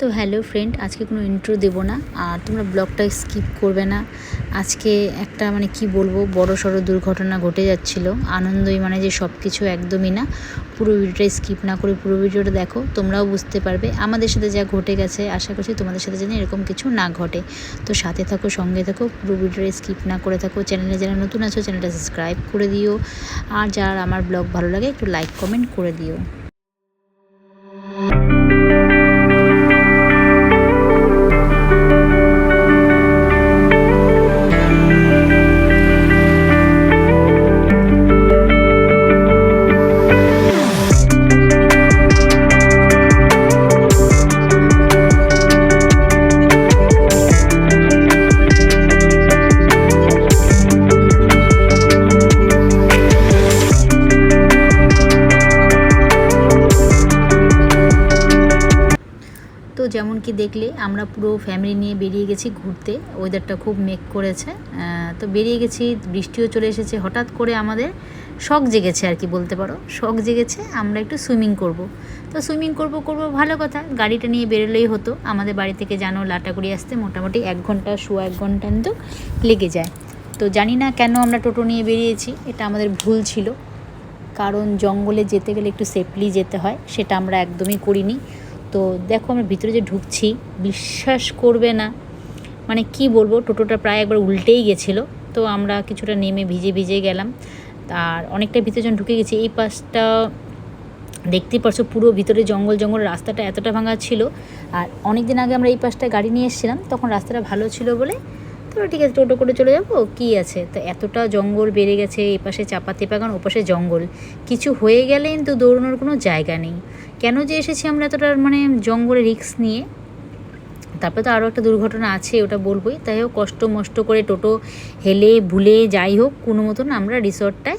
তো hello friend, আজকে কোনো ইন্ট্রো দেবো না। আর তোমরা ব্লগটা স্কিপ করবে না। আজকে একটা মানে কি বলব, বড় সড়ো দুর্ঘটনা ঘটে যাচ্ছিল। আনন্দই মানে যে সব কিছু একদমই না। পুরো ভিডিওটা স্কিপ না করে পুরো ভিডিওটা দেখো, তোমরাও বুঝতে পারবে। আমাদের সাথে যা ঘটে গেছে, আশা করছি তোমাদের সাথে যেন এরকম কিছু না ঘটে। তো সাথে থাকো, সঙ্গে থাকো, পুরো ভিডিওটা স্কিপ না করে থাকো। চ্যানেলে যারা নতুন আছো চ্যানেলটা সাবস্ক্রাইব করে দিও। আর যারা আমার ব্লগ ভালো লাগে, একটু লাইক কমেন্ট করে দিও। তো যেমন কি দেখলে আমরা পুরো ফ্যামিলি নিয়ে বেরিয়ে গেছি ঘুরতে। ওয়েদারটা খুব মেঘ করেছে। তো বেরিয়ে গেছি, বৃষ্টিও চলে এসেছে। হঠাৎ করে আমাদের শখ জেগেছে আর কি বলতে পারো। শখ জেগেছে, আমরা একটু সুইমিং করব। তো সুইমিং করব করব, ভালো কথা। গাড়িটা নিয়ে বেরোলেই হতো। আমাদের বাড়ি থেকে জানো লাটাগুড়ি আসতে মোটামুটি এক ঘণ্টা শোয়া এক ঘণ্টা কিন্তু লেগে যায়। তো জানি না কেন আমরা টোটো নিয়ে বেরিয়েছি, এটা আমাদের ভুল ছিল। কারণ জঙ্গলে যেতে গেলে একটু সেফলি যেতে হয়, সেটা আমরা একদমই করিনি। তো দেখো আমরা ভিতরে যে ঢুকছি, বিশ্বাস করবে না। মানে কি বলব, টোটোটা প্রায় একবার উল্টেই গেছিল। তো আমরা কিছুটা নেমে ভিজে ভিজে গেলাম। আর অনেকটা ভিতরে যখন ঢুকে গেছি, এই পাশটা দেখতেই পারছ, পুরো ভিতরে জঙ্গল জঙ্গল, রাস্তাটা এতটা ভাঙা ছিল। আর অনেক দিন আগে আমরা এই পাশটায় গাড়ি নিয়ে এসেছিলাম, তখন রাস্তাটা ভালো ছিল বলে ঠিক আছে, টোটো করে চলে যাব, কী আছে? তো এতটা জঙ্গল বেড়ে গেছে এই পাশে চাপাতি বাগান ও পাশে জঙ্গল। কিছু হয়ে গেলে কিন্তু দৌড়ানোর কোনো জায়গা নেই। কেন যে এসেছি আমরা এতটা মানে জঙ্গলে রিস্ক নিয়ে? তারপরে তো আরও একটা দুর্ঘটনা আছে, ওটা বলবোই। তাই হোক, কষ্ট মষ্ট করে টোটো হেলে ভুলে যাই হোক, কোনো মতন আমরা রিসর্টটায়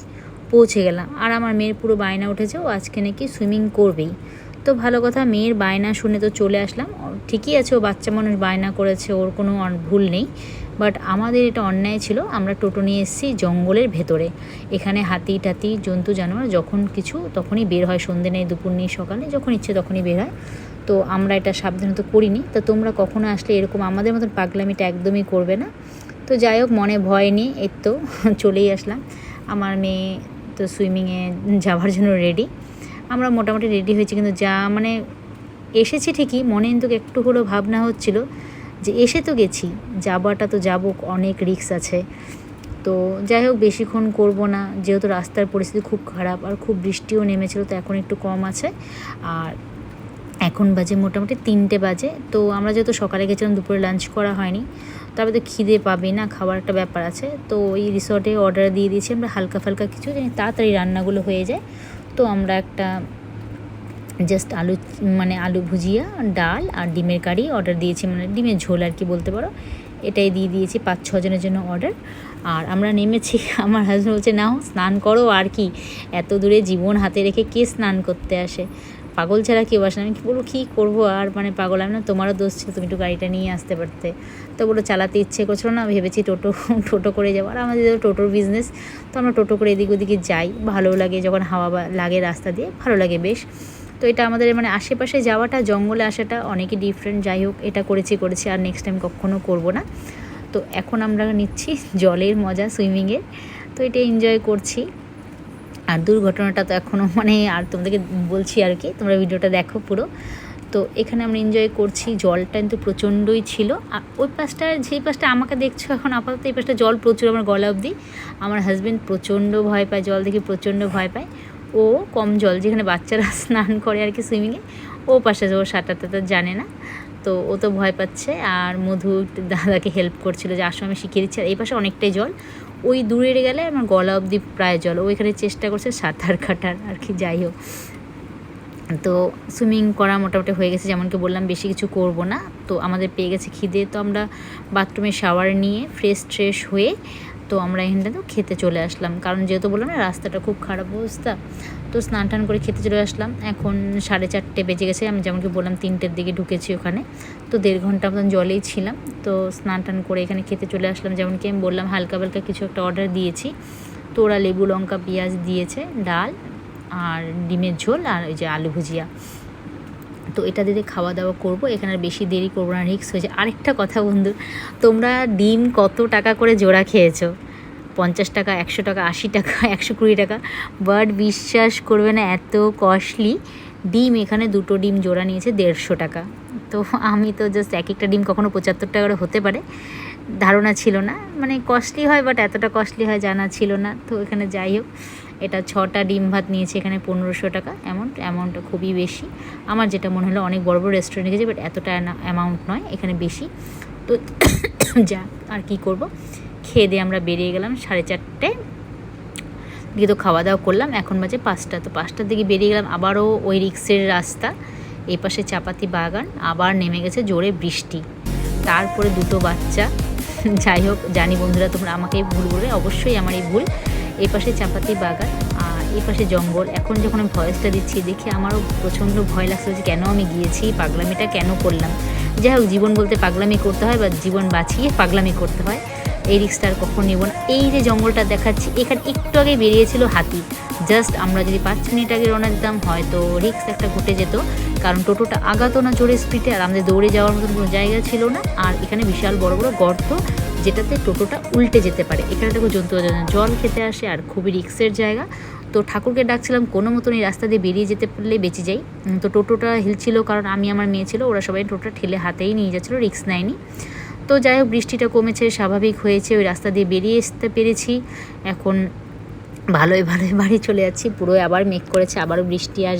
পৌঁছে গেলাম। আর আমার মেয়ের পুরো বায়না উঠেছে, ও আজকে নাকি সুইমিং করবেই। তো ভালো কথা, মেয়ের বায়না শুনে তো চলে আসলাম। ঠিকই আছে, ও বাচ্চা মানুষ বায়না করেছে, ওর কোনো ভুল নেই। বাট আমাদের এটা অন্যায় ছিল, আমরা টোটো নিয়ে এসেছি জঙ্গলের ভেতরে। এখানে হাতি টাতি, জন্তু, জানোয়ার যখন কিছু তখনই বের হয়, সন্ধে নেই, দুপুর নেই, সকালে যখন ইচ্ছে তখনই বের হয়। তো আমরা এটা সাবধানত করিনি। তো তোমরা কখনো আসলে এরকম আমাদের মতন পাগলামিটা একদমই করবে না। তো যাই হোক, মনে ভয় নিয়ে এর তো চলেই আসলাম। আমার মেয়ে তো সুইমিংয়ে যাওয়ার জন্য রেডি আমরা মোটামুটি রেডি হয়েছি, কিন্তু যা মানে এসেছি ঠিকই, মনে কিন্তু একটু হলেও ভাবনা হচ্ছিল যে এসে তো গেছি যাবাটা তো যাব, অনেক রিস্ক আছে। তো যাই হোক, বেশিক্ষণ করব না, যেহেতু রাস্তার পরিস্থিতি খুব খারাপ আর খুব বৃষ্টিও নেমেছিল, তো এখন একটু কম আছে। আর এখন বাজে মোটামুটি তিনটে বাজে, তো আমরা যেহেতু সকালে গেছিলাম, দুপুরে লাঞ্চ করা হয়নি তারপরে তো খিদে পাবে না খাবার একটা ব্যাপার আছে। তো এই রিসর্টে অর্ডার দিয়ে দিয়েছি, আমরা হালকা ফালকা কিছু তাড়াতাড়ি রান্নাগুলো হয়ে যায়। তো আমরা একটা জাস্ট আলু মানে আলু ভুজিয়া, ডাল আর ডিমের কারি অর্ডার দিয়েছি মানে ডিমের ঝোল আর কি বলতে পারো। এটাই দিয়ে দিয়েছি পাঁচ ছজনের জন্য অর্ডার আর আমরা নেমেছি, আমার হাজব্যান্ড বলছে, নাও, স্নান করো আর কি। এত দূরে জীবন হাতে রেখে কে স্নান করতে আসে? পাগল ছাড়া কেউ আসে আমি বলব, কী করব আর? মানে পাগল, আমি না তোমারও দোষ ছিল, তুমি একটু গাড়িটা নিয়ে আসতে পারতে। তো বলো চালাতে ইচ্ছে করছিল না ভেবেছি টোটো টোটো করে যাব। আর আমাদের টোটোর বিজনেস তো আমরা টোটো করে এদিক ওদিকে যাই। ভালো লাগে যখন হাওয়া লাগে রাস্তা দিয়ে, ভালো লাগে বেশ। তো এটা আমাদের মানে আশেপাশে যাওয়াটা, জঙ্গলে আসাটা অনেকই ডিফারেন্ট যাই হোক, এটা করেছি করেছি, আর নেক্সট টাইম কখনও করব না। তো এখন আমরা নিচ্ছি জলের মজা সুইমিংয়ের তো এটা এনজয় করছি। আর দুর্ঘটনাটা তো এখনও মানে আর তোমাদেরকে বলছি আর কি, তোমরা ভিডিওটা দেখো পুরো। তো এখানে আমরা এনজয় করছি, জলটা কিন্তু প্রচণ্ডই ছিল। আর ওই পাশটা, যেই পাশটা আমাকে দেখছ এখন আপাতত, এই পাশটা জল প্রচুর আমার গলা অবধি। আমার হাজব্যান্ড প্রচণ্ড ভয় পায়, জল দেখে প্রচণ্ড ভয় পায়। ও কম জল, যেখানে বাচ্চারা স্নান করে আর কি সুইমিংয়ে ও পাশে ও সাঁতার টাতার জানে না। তো ও তো ভয় পাচ্ছে আর মধু দাদাকে হেল্প করছিল যে, আসো, আমি শিখিয়ে দিচ্ছি। এই পাশে অনেকটাই জল। ওই দূরে গেলে আমার গলা অবধি প্রায় জল। ও এখানে চেষ্টা করছে সাঁতার কাটার আর কি, যাই হোক। তো সুইমিং করা মোটামুটি হয়ে গেছে, যেমনকি বললাম, বেশি কিছু করব না। তো আমাদের পেয়ে গেছে খিদে। তো আমরা বাথরুমে শাওয়ার নিয়ে ফ্রেশ ট্রেশ হয়ে তো আমরা এখানটা তো খেতে চলে আসলাম। কারণ যেহেতু বললাম না, রাস্তাটা খুব খারাপ অবস্থা, তো স্নান টান করে খেতে চলে আসলাম। এখন সাড়ে চারটে বেজে গেছে, আমি যেমনকি বললাম তিনটের দিকে ঢুকেছি ওখানে। তো দেড় ঘণ্টা মতন জলেই ছিলাম, তো স্নান টান করে এখানে খেতে চলে আসলাম। যেমনকি আমি বললাম, হালকা হালকা কিছু একটা অর্ডার দিয়েছি। তো ওরা লেবু, লঙ্কা, পেঁয়াজ দিয়েছে, ডাল আর ডিমের ঝোল আর ওই যে আলু ভুজিয়া। তো এটা দিয়ে খাওয়া দাওয়া করব। এখানে আর বেশি দেরি করব না, রিক্স হয়েছে। আরেকটা কথা বন্ধু, তোমরা ডিম কত টাকা করে জোড়া খেয়েছো? পঞ্চাশ টাকা, একশো টাকা, আশি টাকা, একশো কুড়ি টাকা। বাট বিশ্বাস করবে না, এত কস্টলি ডিম। এখানে দুটো ডিম জোড়া নিয়েছে দেড়শো টাকা। তো আমি তো জাস্ট এক একটা ডিম কখনো পঁচাত্তর টাকা করে হতে পারে। ধারণা ছিল না। মানে কস্টলি হয়, বাট এতটা কস্টলি হয় জানা ছিল না। তো এখানে যাই হোক। এটা ছটা ডিম ভাত নিয়েছে এখানে পনেরোশো টাকা। অ্যামাউন্ট অ্যামাউন্টটা খুবই বেশি। আমার যেটা মনে হলো অনেক বড় বড় রেস্টুরেন্টে গেছে বাট এতটা অ্যামাউন্ট নয়, এখানে বেশি। তো যা, আর কি করব? খেয়ে দিয়ে আমরা বেরিয়ে গেলাম সাড়ে চারটে। গিয়ে তো খাওয়া দাওয়া করলাম, এখন বাজে পাঁচটা। তো পাঁচটার দিকে বেরিয়ে গেলাম, আবারও ওই রিক্সের রাস্তা। এই পাশে চাপাতি বাগান, আবার নেমে গেছে জোরে বৃষ্টি। তারপরে দুটো বাচ্চা। যাই হোক, জানি বন্ধুরা তোমরা আমাকে ভুল বলে অবশ্যই আমার এই ভুল। এই পাশে চাপাতি বাগান, আর এই পাশে জঙ্গল। এখন যখন আমি ভয়েসটা দিচ্ছি, দেখে আমারও প্রচণ্ড ভয় লাগছে যে কেন আমি গিয়েছি, পাগলামিটা কেন করলাম। যাই হোক, জীবন বলতে পাগলামি করতে হয় বা জীবন বাঁচিয়ে পাগলামি করতে হয়। এই রিক্সটা আর কখন নেব না। এই যে জঙ্গলটা দেখাচ্ছি, এখানে একটু আগে বেরিয়েছিল হাতি। জাস্ট আমরা যদি পাঁচ মিনিট আগে রওনা দিতাম, হয়তো রিক্স একটা ঘটে যেত। কারণ টোটোটা আগাতো না জোরে স্পিডে আর আমাদের দৌড়ে যাওয়ার মতন কোনো জায়গা ছিল না। আর এখানে বিশাল বড় বড় গর্ত যেটাতে টোটোটা উল্টে যেতে পারে। এখানে দেখো জন্তু জল খেতে আসে আর খুবই রিক্সের জায়গা। তো ঠাকুরকে ডাকছিলাম, কোনো মতন এই রাস্তা দিয়ে বেরিয়ে যেতে পারলে বেঁচে যাই। তো টোটোটা হিলছিল কারণ আমি, আমার মেয়ে ছিল, ওরা সবাই টোটোটা ঠেলে হাতেই নিয়ে যাচ্ছিল রিক্স নেয়নি। তো যাই হোক, বৃষ্টিটা কমেছে, স্বাভাবিক হয়েছে, ওই রাস্তা দিয়ে বেরিয়ে আসতে পেরেছি। এখন ভালোই ভালোই বাড়ি চলে যাচ্ছি পুরো আবার মেঘ করেছে, আবারও বৃষ্টি আসবে